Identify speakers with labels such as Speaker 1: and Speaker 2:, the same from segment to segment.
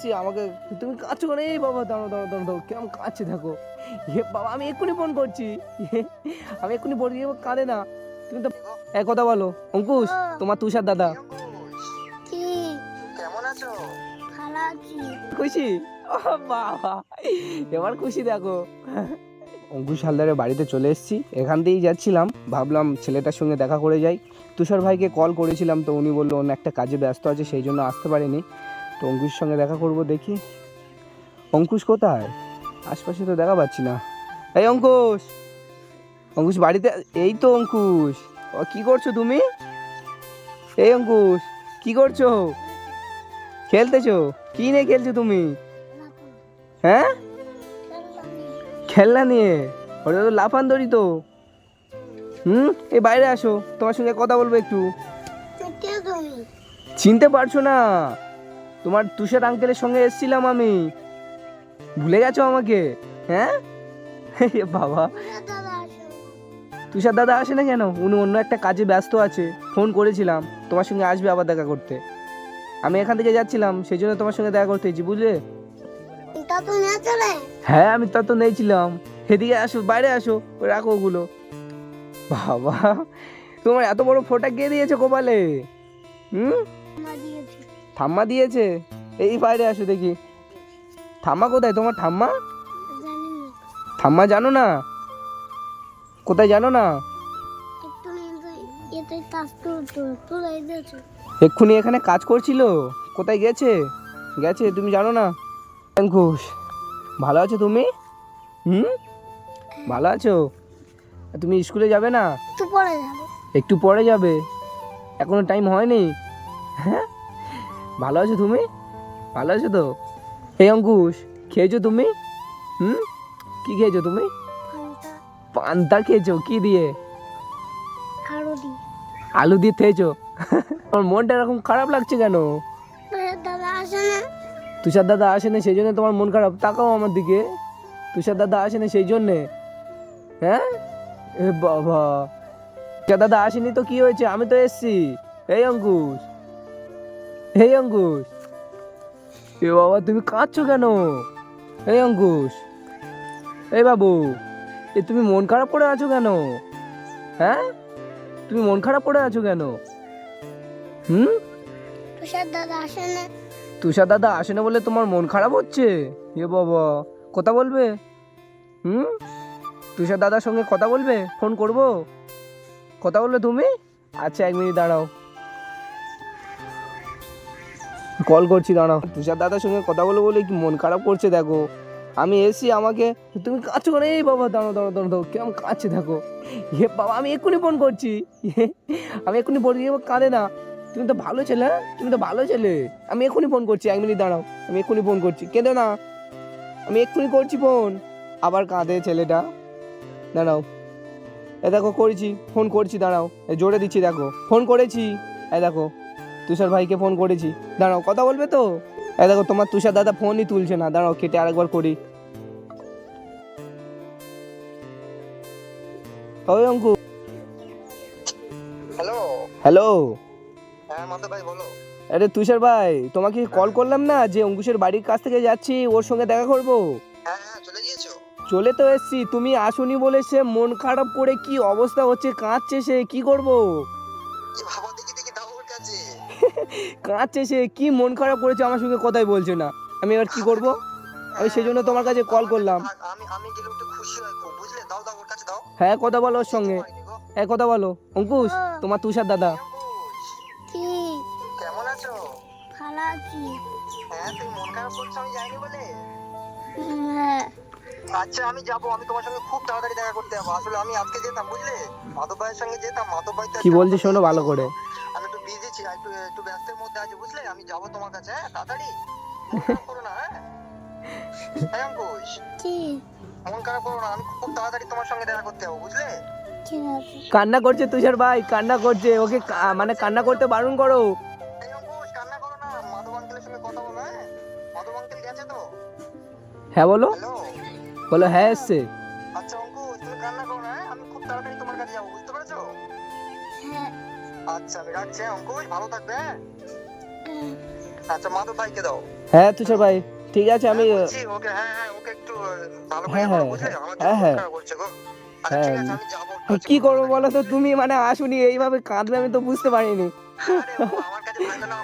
Speaker 1: সে আমাকে তুমি কাঁদছো কেন? এই বাবা দাঁড়ো দাঁড়ো দাঁড়ো দাঁড়ো কেমন কাঁদছে দেখো। এ বাবা আমি এক্ষুনি ফোন করছি। আমি এক্ষুনি ফোন দিয়ে কাঁদে না। তুমি তো এক কথা বলো অঙ্কুশ তোমার তুষার দাদা।
Speaker 2: কি?
Speaker 3: কেমন আছো?
Speaker 2: ভালো আছি।
Speaker 1: খুশি? বাবা এবার খুশি দেখো। অঙ্কুশ হালদারের বাড়িতে চলে এসেছি এখান দিয়েই যাচ্ছিলাম। ভাবলাম ছেলেটার সঙ্গে দেখা করে যাই। তুষার ভাইকে কল করেছিলাম তো উনি বলল অন্য একটা কাজে ব্যস্ত আছে সেই জন্য আসতে পারেনি। তো অঙ্কুশের সঙ্গে দেখা করব দেখি। অঙ্কুশ কোথায়? আশপাশে তো দেখা পাচ্ছি না। এই অঙ্কুশ! অঙ্কুশ বাড়িতে এই তো অঙ্কুশ। ও কি করছ তুমি? এই অঙ্কুশ কি করছ? খেলতেছো? কি নিয়ে খেলছো তুমি? হ্যাঁ? খেলনা নিয়ে? ওটা তো লাফান দড়ি তো। হুম এই বাইরে আসো তোমার সঙ্গে কথা বলব একটু। চিনতে পারছ না। তোমার তুষার আঙ্কেলের সঙ্গে এসেছিলাম আমি। ভুলে গেছো আমাকে? হ্যাঁ? বাবা। তুষার দাদা আসে না কেন? উনি অন্য একটা কাজে ব্যস্ত আছে। ফোন করেছিলাম। তোমার সঙ্গে আসবে আবার দেখা করতে। আমি এখান থেকে যাচ্ছিলাম। সেই জন্য তোমার সঙ্গে দেখা করতে বুঝলে? হ্যাঁ আমি তা তো নেইছিলাম। এদিকে আসো, বাইরে আসো, রাখো ওগুলো। বাবা, তোমার এত বড় ফোটা কে দিয়েছে কপালে? হুম? ঠাম্মা দিয়েছে? এই বাইরে আসো দেখি। ঠাম্মা কোথায়? তোমার ঠাম্মা? ঠাম্মা জানো না? কোথায় জানো না? এক্ষুনি এখানে কাজ করছিল। কোথায় গেছে? গেছে তুমি জানো না? অঙ্কুশ ভালো আছো তুমি? হুম? ভালো আছো? তুমি স্কুলে যাবে না?
Speaker 2: একটু পরে যাব।
Speaker 1: একটু পরে যাবে? এখনও টাইম হয়নি? হ্যাঁ? ভালো আছো তুমি? ভালো আছো তো? এই অঙ্কুশ খেয়েছো তুমি? হুম? কি খেয়েছো তুমি? পান্তা। খেয়েছো? কি দিয়ে?
Speaker 2: আরও দি
Speaker 1: আলু দিয়ে খেয়েছো আমার মনটা এরকম খারাপ লাগছে কেন?
Speaker 2: দাদা আসে না।
Speaker 1: তুষার দাদা আসে না সেই জন্য তোমার মন খারাপ। তাকাও আমার দিকে। তুষার দাদা আসে না সেই জন্যে। হ্যাঁ? এ বাবা। তুষার দাদা আসেনি তো কি হয়েছে? আমি তো এসছি। এই অঙ্কুশ। এই অঙ্কুশ। এ বাবা তুমি কাঁদছো কেন? এই অঙ্কুশ। এই বাবু এ তুমি মন খারাপ করে আছো কেন? হ্যাঁ? তুমি মন খারাপ করে আছো কেন? হুম?
Speaker 2: তুষার দাদা আসে না।
Speaker 1: তুষার দাদা আসে না বলে তোমার মন খারাপ হচ্ছে? এ বাবা কথা বলবে? হুম? তুষার দাদার সঙ্গে কথা বলবে? ফোন করব? কথা বলবে তুমি? আচ্ছা এক মিনিট দাঁড়াও। কল করছি, দাঁড়াও। তুষার দাদার সঙ্গে কথা বলে বলে কি মন খারাপ করছে, দেখো? আমি এসি আমাকে, তুমি কাঁদছো কেন? এই বাবা দাঁড়ো দাঁড়াও দাঁড়াও দাঁড়াও, কেমন কাঁদছে, দেখো। হে বাবা, আমি এক্ষুনি ফোন করছি। আমি এক্ষুনি ফোন দিয়ে কাঁদে না। তুমি তো ভালো ছেলে হ্যাঁ? তুমি তো ভালো ছেলে। আমি এক্ষুনি ফোন করছি, এক মিনিট দাঁড়াও। আমি এক্ষুনি ফোন করছি। কেঁদো না। আমি এক্ষুনি করছি ফোন আবার কাঁদে ছেলেটা। দাঁড়াও। এ দেখো, করেছি। ফোন করছি, দাঁড়াও। জোরে দিচ্ছি, দেখো। ফোন করেছি। এ দেখো। তুষার ভাইকে ফোন করেছি। দাঁড়াও কথা বলবে তো? এ দেখো তোমার তুষার দাদা ফোনই তুলছে না। দাঁড়াও কেটে আরেকবার করি। ওই অঙ্কু।
Speaker 3: হ্যালো
Speaker 1: হ্যালো
Speaker 3: হ্যাঁ মাধব ভাই বলো।
Speaker 1: আরে তুষার ভাই তোমাকে কল করলাম না যে অঙ্কুশের বাড়ির কাছ থেকে যাচ্ছি ওর সঙ্গে দেখা করব?
Speaker 3: হ্যাঁ হ্যাঁ চলে গিয়েছো।
Speaker 1: চলে তো এসছি তুমি আসুনি বলে সে মন খারাপ করে কি অবস্থা হচ্ছে কাঁদছে সে কি করব?
Speaker 3: কি
Speaker 1: কাঁদছে সে কি মন খারাপ করেছে আমার সঙ্গে কথাই বলছে না। আমি এবার কি করব? আমি সেই জন্য তোমার কাছে কল করলাম।
Speaker 3: আমি আমি গেলে একটু খুশি হয় খুব বুঝলে? দাও দাও ওর কাছে দাও।
Speaker 1: হ্যাঁ কথা বলো ওর সঙ্গে। হ্যাঁ কথা বলো। অঙ্কুশ তোমার তুষার দাদা।
Speaker 2: কি?
Speaker 3: কেমন আছো?
Speaker 2: ভালো আছি।
Speaker 3: হ্যাঁ তুমি মন খারাপ করছ আমি যাইনি বলে?
Speaker 2: হ্যাঁ।
Speaker 3: আচ্ছা আমি যাব আমি তোমার সঙ্গে খুব তাড়াতাড়ি দেখা করতে যাব। আসলে আমি আজকে যেতাম বুঝলে? মাধব ভাইয়ের সঙ্গে যেতাম মাধব ভাই
Speaker 1: কি
Speaker 3: আজকে
Speaker 1: বলছি শোনো ভালো করে।
Speaker 3: একটু একটু একটু ব্যস্তের মধ্যে আছি বুঝলে? আমি যাব তোমার কাছে হ্যাঁ তাড়াতাড়ি। করো না হ্যাঁ? হ্যাঁ অঙ্কুশ?
Speaker 2: কি?
Speaker 3: মন খারাপ করো না আমি খুব তাড়াতাড়ি তোমার সঙ্গে দেখা করতে যাব বুঝলে?
Speaker 2: ঠিক
Speaker 1: কান্না করছে তুষার ভাই কান্না করছে ওকে কা- মানে কান্না করতে বারণ করো।
Speaker 3: কান্না করো না মাধব আঙ্কেলের সঙ্গে কথা বলো হ্যাঁ? মাধব আঙ্কেল গেছে তো?
Speaker 1: হ্যাঁ বলো। বলো হ্যাঁ এসছে।
Speaker 3: রাখছি হ্যাঁ, অঙ্কুশ ভালো থাকবে হ্যাঁ?
Speaker 2: হ্যাঁ।
Speaker 3: আচ্ছা মাধব ভাইকে দাও।
Speaker 1: হ্যাঁ তুষার ভাই ঠিক আছে আমি
Speaker 3: হ্যাঁ, ওকে হ্যাঁ হ্যাঁ ওকে একটু ভালো করে
Speaker 1: হ্যাঁ, হ্যাঁ, হ্যাঁ, হ্যাঁ।
Speaker 3: আচ্ছা, যাব,
Speaker 1: কি করব বলো তো? তুমি মানে আসুনি এইভাবে কাঁদবে আমি তো বুঝতে পারিনি।
Speaker 3: আরে না,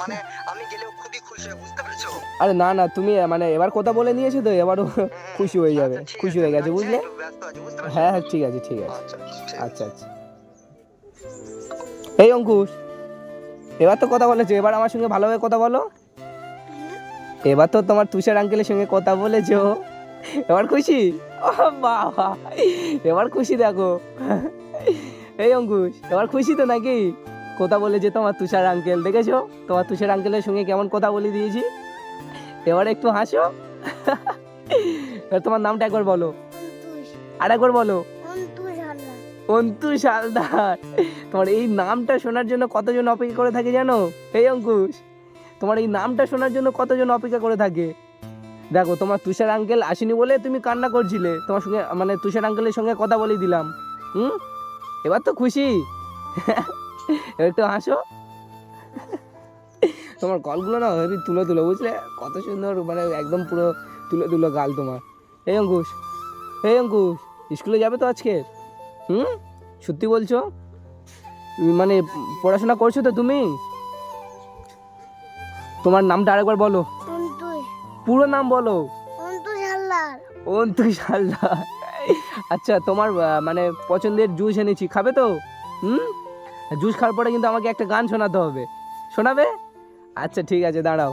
Speaker 3: মানে আমি গেলেও খুবই খুশি বুঝতে পেরেছ?
Speaker 1: আরে না না তুমি মানে এবার কথা বলে নিয়েছো তো এবারও খুশি হয়ে যাবে
Speaker 3: আচ্ছা,
Speaker 1: খুশি হয়ে গেছে বুঝলে? হ্যাঁ হ্যাঁ ঠিক আছে ঠিক আছে।
Speaker 3: আচ্ছা, ঠিক আছে।
Speaker 1: আচ্ছা আচ্ছা। এই অঙ্কুশ, এবার তো কথা বলেছ, এবার আমার সঙ্গে ভালোভাবে কথা বলো। এবার তো তোমার তুষার আঙ্কেলের সঙ্গে কথা বলেছ। এবার খুশি? বাবা, এবার খুশি দেখো। এই অঙ্কুশ, এবার খুশি তো নাকি? কথা বলেছে তোমার তুষার আঙ্কেল দেখেছ? তোমার তুষার আঙ্কেলের সঙ্গে কেমন কথা বলে দিয়েছি। এবার একটু হাসো। তোমার নামটা একবার বলো। আর একবার বলো।
Speaker 2: হালদার
Speaker 1: অন্তুষ হালদার তোমার এই নামটা শোনার জন্য কতজন অপেক্ষা করে থাকে জানো? এই অঙ্কুশ, তোমার এই নামটা শোনার জন্য কতজন অপেক্ষা করে থাকে? দেখো, তোমার তুষার আঙ্কেল আসেনি বলে তুমি কান্না করছিলে। তোমার সঙ্গে মানে তুষার আঙ্কেলের সঙ্গে কথা বলে দিলাম। হুম? এবার তো খুশি। একটু হাসো। তোমার কলগুলো না হেবি তুলো তুলো, বুঝলে? কত সুন্দর মানে একদম পুরো তুলো তুলো গাল তোমার। এই অঙ্কুশ এই অঙ্কুশ, স্কুলে যাবে তো আজকে? হুম? সত্যি বলছো? মানে পড়াশোনা করছ তো তুমি? তোমার নামটা আরেকবার বলো। পুরো নাম বলো।
Speaker 2: অন্তুষ হালদার।
Speaker 1: আচ্ছা তোমার মানে পছন্দের জুস এনেছি। খাবে তো? হুম? জুস খাওয়ার পরে কিন্তু আমাকে একটা গান শোনাতে হবে। শোনাবে? আচ্ছা ঠিক আছে দাঁড়াও।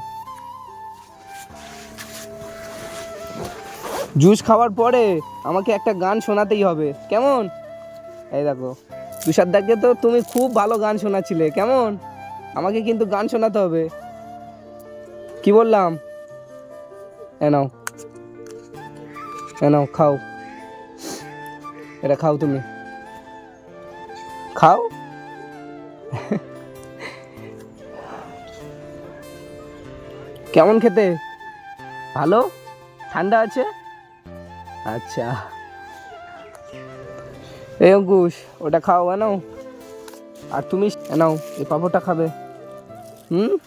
Speaker 1: জুস খাওয়ার পরে আমাকে একটা গান শোনাতেই হবে। কেমন? এই দেখো, তুষার তুষারদাকে তো তুমি খুব ভালো গান শোনাচ্ছিলে, কেমন? আমাকে কিন্তু গান শোনাতে হবে। কি বললাম? এ নাও। এ খাও। এটা খাও তুমি। খাও? কেমন খেতে? ভালো? ঠান্ডা আছে? আচ্ছা। এই অঙ্কুশ, ওটা খাও এনাও আর তুমি এনাও এই পাপড়টা খাবে। হুম?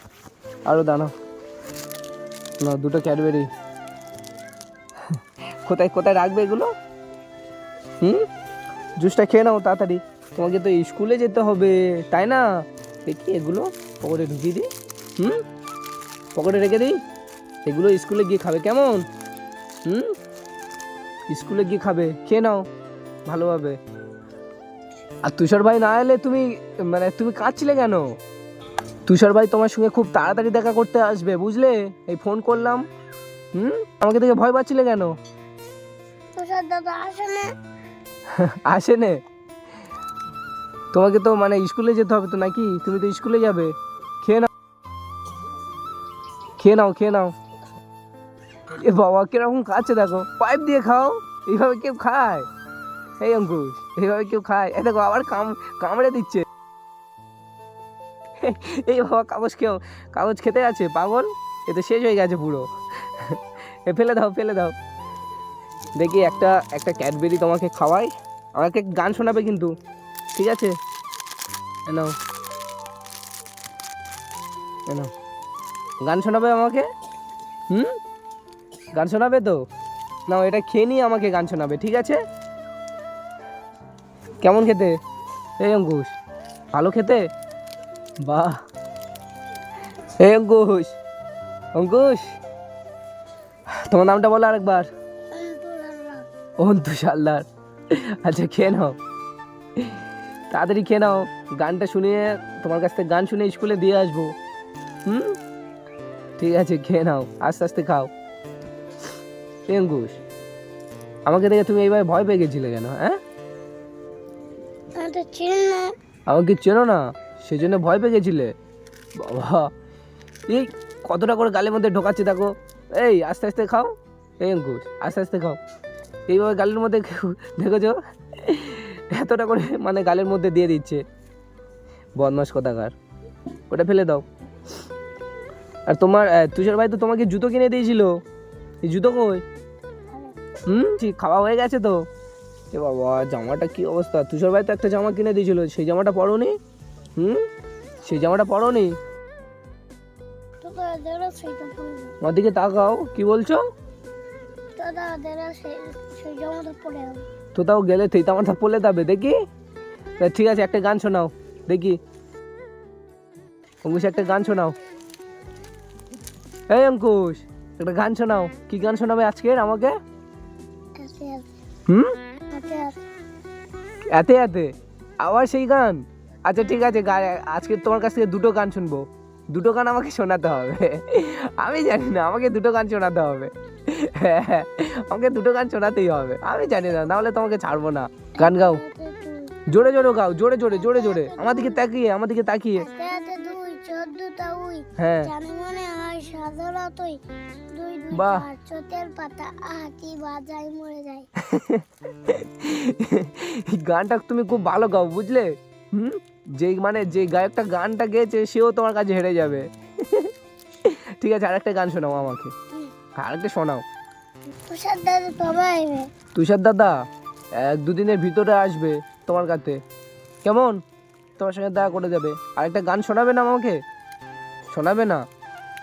Speaker 1: আরও দাঁড়াও। না দুটো ক্যাডবেরি। কোথায় কোথায় রাখবে এগুলো? হুম? জুসটা খেয়ে নাও তাড়াতাড়ি। তোমাকে তো স্কুলে যেতে হবে, তাই না? দেখি এগুলো পকেটে ঢুকিয়ে দিই। হুম? পকেটে রেখে দিই। এগুলো স্কুলে গিয়ে খাবে কেমন? হুম? স্কুলে গিয়ে খাবে। খেয়ে নাও, ভালোভাবে। আর তুষার ভাই না এলে তুমি মানে তুমি কাঁদছিলে কেন? তুষার ভাই তোমার সঙ্গে খুব তাড়াতাড়ি দেখা করতে আসবে বুঝলে? এই ফোন করলাম। হুম? আমাকে দেখে ভয় পাচ্ছিলে কেন?
Speaker 2: তুষার দাদা আসে না।
Speaker 1: আসে নে? তোমাকে তো মানে স্কুলে যেতে হবে তো নাকি? তুমি তো স্কুলে যাবে। খেয়ে নাও। খেয়ে নাও খেয়ে নাও। এ বাবা কীরকম খাচ্ছে দেখো। পাইপ দিয়ে খাও। এইভাবে কেউ খায়? এই অঙ্কুশ। এইভাবে কেউ খায়? এ দেখো, আবার কাম, কামড়ে দিচ্ছে। এই বাবা, কাগজ কেউ কাগজ খেতে আছে, পাগল? এ তো শেষ হয়ে গেছে পুরো। এ ফেলে দাও ফেলে দাও। দেখি একটা একটা ক্যাডবেরি তোমাকে খাওয়াই। আমাকে গান শোনাবে কিন্তু। ঠিক আছে? নাও। নাও। গান শোনাবে আমাকে? হুম? গান শোনাবে তো? না এটা খেয়ে নিয়ে আমাকে গান শোনাবে, ঠিক আছে? কেমন খেতে? এই অঙ্কুশ, ভালো খেতে? বাহ। এই অঙ্কুশ অঙ্কুশ, তোমার নামটা বলো আরেকবার।
Speaker 2: অন্তুষ হালদার
Speaker 1: আচ্ছা খেয়ে নাও। তাড়াতাড়ি খেয়ে নাও। গানটা শুনিয়ে তোমার কাছ থেকে গান শুনে স্কুলে দিয়ে আসব। হুম? ঠিক আছে, খেয়ে নাও। আস্তে আস্তে খাও। অঙ্কুশ, আমাকে দেখে তুমি এইভাবে ভয় পেয়ে গেছিলে কেন হ্যাঁ? আমাকে চেনো না সেই জন্য ভয় পেয়ে গেছিলে। বাবা এই কতটা করে গালের মধ্যে ঢোকাচ্ছে দেখো। এই আস্তে আস্তে খাও। এই অঙ্কুশ আস্তে আস্তে খাও। এইভাবে গালের মধ্যে দেখেছ? এতটা করে মানে গালের মধ্যে দিয়ে দিচ্ছে। বদমাস কথাকার। ওটা ফেলে দাও। আর তোমার তুষার ভাই তো তোমাকে জুতো কিনে দিয়েছিল। এই জুতো কই? হুম? ঠিক খাওয়া হয়ে গেছে তো? এ বাবা জামাটা কি অবস্থা? তুষার ভাই তো একটা জামা কিনে দিয়েছিল। সেই জামাটা পরো নি হুম? সেই জামাটা
Speaker 2: পড়ে যাও
Speaker 1: আমার দিকে তাকাও কি বলছো? তো তাও গেলে থইতা মাথা পড়লে যাবে দেখি? তা ঠিক আছে একটা গান শোনাও দেখি। অঙ্কুশ একটা গান শোনাও। এই অঙ্কুশ একটা গান শোনাও। কি গান শোনাবে আজকের আমাকে? হুম? এতে এতে। আবার সেই গান? আচ্ছা ঠিক আছে আজকে তোমার কাছ থেকে দুটো গান শুনব। দুটো গান আমাকে শোনাতে হবে। আমি জানি না, আমাকে দুটো গান শোনাতে হবে। আমাকে দুটো গান শোনাতেই হবে। আমি জানি না, নাহলে তোমাকে ছাড়বো না। গান গাও। জোরে জোরে গাও, জোরে জোরে জোরে জোরে। আমার দিকে তাকিয়ে, আমার দিকে তাকিয়ে।
Speaker 2: চোদ্দটা উই
Speaker 1: হ্যাঁ।
Speaker 2: জানি মনে হয় সাধারণতই দুই দুই চোতের পাতা আহ বাজায় মরে যায়।
Speaker 1: গানটা তুমি খুব ভালো গাও বুঝলে? হুম? যে মানে যে গায়কটা গানটা গেয়েছে সেও তোমার কাছে হেরে যাবে। ঠিক আছে আরেকটা গান শোনাও আমাকে। আরেকটা শোনাও।
Speaker 2: তুষার দাদা তবে আইবে
Speaker 1: তুষার দাদা এক দুদিনের ভিতরে আসবে তোমার কাছে। কেমন? তোমার সঙ্গে দেখা করে যাবে। আরেকটা গান শোনাবে না আমাকে? শোনাবে না?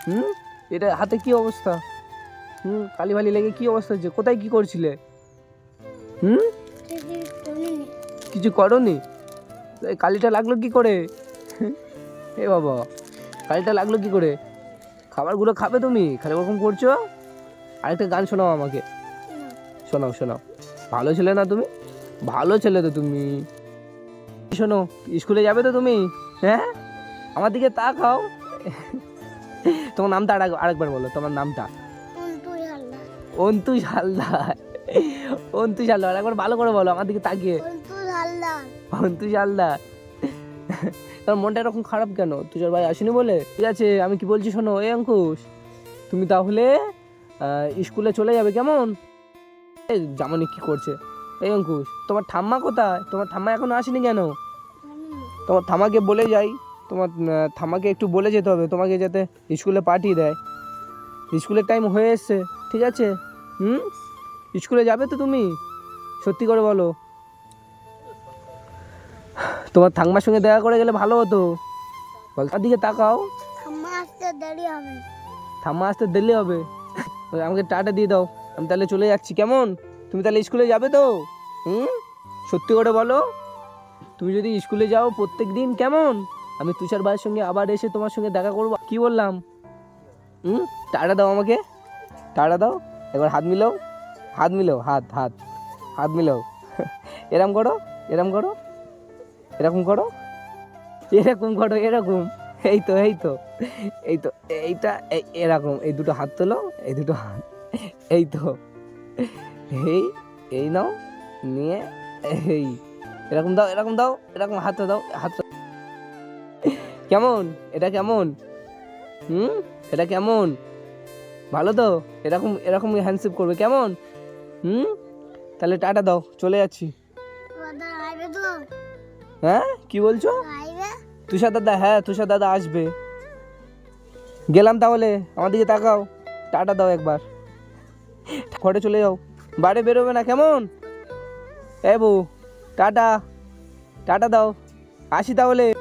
Speaker 1: হুম? এটা হাতে কি অবস্থা? হুম কালি ভালি লেগে কি অবস্থা হচ্ছে কোথায় কি করছিলে? হুম? কিছু করনি? কালিটা লাগল কি করে? এ বাবা, কালিটা লাগল কি করে? খাবারগুলো খাবে তুমি? খালি ওরকম করছ? আরেকটা গান শোনাও আমাকে। শোনাও শোনাও। ভালো ছেলে না তুমি? ভালো ছেলে তো তুমি। শোনো, স্কুলে যাবে তো তুমি? হ্যাঁ? আমার দিকে তাকাও। তোমার নামটা আর আরেকবার বলো তোমার নামটা। অন্তুষ হালদার। অন্তুষ হালদার। একবার ভালো করে বলো আমার দিকে তাকিয়ে। অন্তুষ হালদার। তোমার মনটা এরকম খারাপ কেন? তুষার ভাই আসেনি বলে? ঠিক আছে আমি কি বলছি শোনো এই অঙ্কুশ তুমি তাহলে স্কুলে চলে যাবে কেমন? এই জামানি কি করছে? এই অঙ্কুশ তোমার ঠাম্মা কোথায়? তোমার ঠাম্মা এখনও আসেনি কেন? তোমার ঠাম্মাকে বলে যাই। তোমার ঠাম্মাকে একটু বলে যেতে হবে তোমাকে যাতে স্কুলে পাঠিয়ে দেয়। স্কুলের টাইম হয়ে এসছে ঠিক আছে? হুম? স্কুলে যাবে তো তুমি? সত্যি করে বলো। তোমার ঠাম্মার সঙ্গে দেখা করে গেলে ভালো হতো। বল তার দিকে তাকাও।
Speaker 2: ঠাম্মা আসতে দেরি হবে।
Speaker 1: আসতে দিলে হবে? আমাকে টাটা দিয়ে দাও আমি তাহলে চলে যাচ্ছি। কেমন? তুমি তাহলে স্কুলে যাবে তো? হুম? সত্যি করে বলো। তুমি যদি স্কুলে যাও প্রত্যেক দিন কেমন? আমি তুষার ভাইয়ের সঙ্গে আবার এসে তোমার সঙ্গে দেখা করব। কি বললাম? হুম? টাটা দাও আমাকে। টাটা দাও। এবার হাত মিলাও। হাত মিলাও, হাত হাত। হাত মিলাও। এরম করো এরম করো। এরকম করো। এরকম করো, এরকম। এই তো এই তো। এই তো, এইটা, এই- এরকম। এই দুটো হাত তোলো, এই দুটো হাত। এই তো। এই এই নাও, নিয়ে, এই। এরকম দাও এরকম দাও, এরকম হাতটা দাও হাতটা কেমন? এটা কেমন? হুম? এটা কেমন? ভালো তো? এরকম এরকম হ্যান্ডশেপ করবে, কেমন? হুম? তাহলে টাটা দাও, চলে যাচ্ছি। হ্যাঁ? কি বলছো? তুষার দাদা হ্যাঁ তুষার দাদা আসবে। গেলাম তাহলে, আমার দিকে তাকাও। টাটা দাও একবার। ঘরে চলে যাও। বাড়ি বেরোবে না, কেমন? এ বউ, টাটা। টাটা দাও। আসি তাহলে।